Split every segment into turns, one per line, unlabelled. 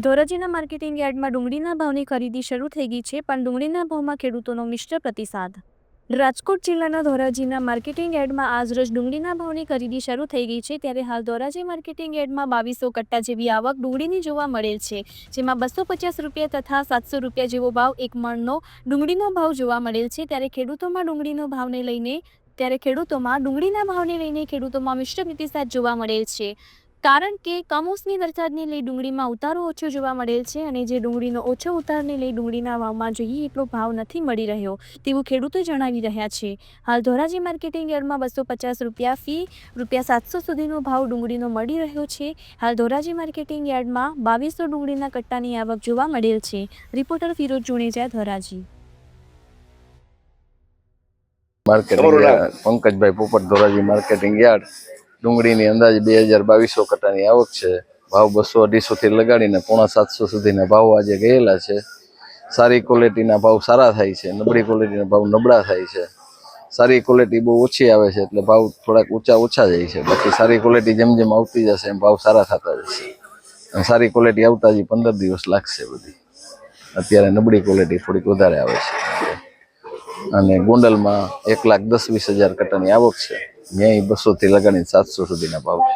ધોરાજીના marketing યાર્ડમાં ડુંગળીના ભાવની ખરીદી શરૂ થઈ ગઈ છે, પણ ડુંગળીના ભાવમાં ખેડૂતોનો મિશ્ર પ્રતિસાદ. રાજકોટ જિલ્લાના ધોરાજીના માર્કેટિંગ યાર્ડમાં આજરોજ ડુંગળીના ભાવની ખરીદી શરૂ થઈ ગઈ છે, ત્યારે હાલ ધોરાજી માર્કેટિંગ યાર્ડમાં બાવીસો કટ્ટા જેવી આવક ડુંગળીની જોવા મળેલ છે, જેમાં બસો પચાસ રૂપિયા તથા સાતસો રૂપિયા જેવો ભાવ એક મણનો ડુંગળીનો ભાવ જોવા મળેલ છે, ત્યારે ખેડૂતોમાં ડુંગળીનો ભાવને લઈને, ત્યારે ખેડૂતોમાં ડુંગળીના ભાવને લઈને ખેડૂતોમાં મિશ્ર પ્રતિસાદ જોવા મળેલ છે. કારણ કે કમોસમી વરસાદને લઈ ડુંગળીમાં ઉતારો ઓછો જોવા મળેલ છે અને જે ડુંગળીનો ઓછો ઉતારને લઈ ડુંગળીના ભાવમાં જોઈએ એટલો ભાવ નથી મળી રહ્યો તેવું ખેડૂતો જણાવી રહ્યા છે. હાલ ધોરાજી માર્કેટિંગ યાર્ડમાં બસો પચાસ રૂપિયા ફી, રૂપિયા સાતસો સુધીનો ભાવ ડુંગળીનો મળી રહ્યો છે. હાલ ધોરાજી માર્કેટિંગ યાર્ડમાં બાવીસો ડુંગળીના કટ્ટાની આવક જોવા મળેલ છે. Reporter Firoz Juneja Dhoraji.
Marketing Pankajbhai Popat, Dhoraji marketing yard. ડુંગળીની અંદાજે બે હજાર બાવીસો કટાની આવક છે. ભાવ બસો અઢીસો થી લગાડીને પોણા સાતસો સુધીના ભાવ આજે ગયેલા છે. સારી ક્વોલિટીના ભાવ સારા થાય છે. નબળી ક્વોલિટીના ભાવ નબળા થાય છે. સારી ક્વોલિટી બહુ ઓછી આવે છે એટલે ભાવ થોડાક ઊંચા ઓછા જાય છે. બાકી સારી ક્વોલિટી જેમ જેમ આવતી જશે એમ ભાવ સારા થતા જશે. અને સારી ક્વોલિટી આવતા જ પંદર દિવસ લાગશે બધી. અત્યારે નબળી ક્વોલિટી થોડીક વધારે આવે છે. અને ગોંડલમાં એક લાખ દસ વીસ હજાર કટ્ટાની આવક છે. ન્યાય બસો થી લગાડીને સાતસો સુધીના ભાવ છે.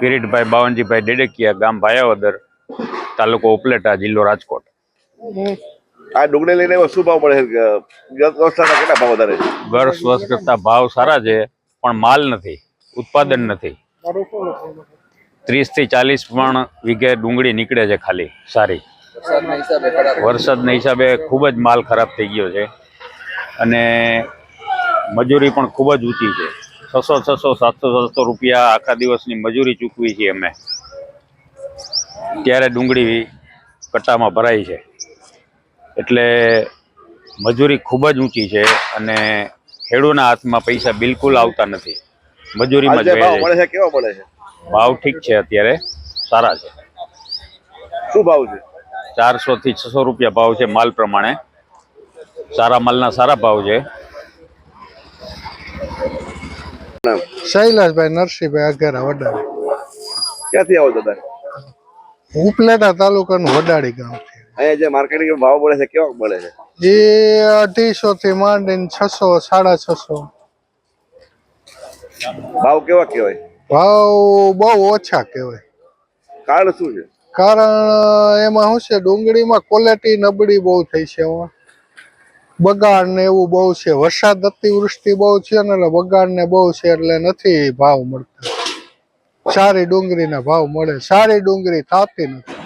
કિરીટભાઈ બાવનજીભાઈ ડેડકિયા ગામ ભાયાવદર તાલુકો ઉપલેટા જિલ્લો રાજકોટ.
આ ડુંગળી લઈને શું ભાવ મળે છે? ગત વર્ષના કેટલા ભાવ વધારે છે?
વર્ષ વર્ષ કરતા ભાવ સારા છે પણ માલ નથી ઉત્પાદન નથી. ત્રીસથી ચાલીસ પણ વીઘે ડુંગળી નીકળે છે ખાલી સારી. વરસાદના હિસાબે ખૂબ જ માલ ખરાબ થઈ ગયો છે. અને મજૂરી પણ ખૂબ જ ઊંચી છે. છસો છસો સાતસો સાતસો રૂપિયા આખા દિવસની મજૂરી ચૂકવી છીએ અમે. ત્યારે ડુંગળી કટ્ટામાં ભરાય છે. એટલે મજૂરી ખૂબ જ ઊંચી છે અને ખેડૂતના હાથમાં પૈસા બિલકુલ આવતા નથી. મજૂરીમાં જ
મળે છે કેવા મળે છે
છે. ભાવ ઠીક છે અત્યારે. સારા છે.
શું ભાવ છે?
ચારસો થી છસો રૂપિયા ભાવ છે માલ પ્રમાણે. સારા માલના સારા ભાવ છે.
શૈલાસભાઈ નરસિંહભાઈ અઘેરા વડાડી
ક્યાંથી આવો દાદા?
ઉપલેટા તાલુકાનું વડાળી ગામ છે.
અહીંયા જે માર્કેટિંગ ભાવ મળે છે કેવા મળે છે?
એ અઢીસો થી માંડીને છસો સાડા છસો.
ભાવ કેવા કહેવાય?
ભાવ બહુ ઓછા કહેવાય.
કારણ શું છે?
કારણ, એમાં શું છે, ડુંગળીમાં ક્વોલિટી નબળી બહુ થઈ છે એમાં બગાડ ને એવું બહુ છે, વરસાદ અતિવૃષ્ટિ બહુ છે ને એટલે બગાડ ને બહુ છે એટલે નથી ભાવ મળતા. સારી ડુંગળીના ભાવ મળે, સારી ડુંગળી થતી નથી.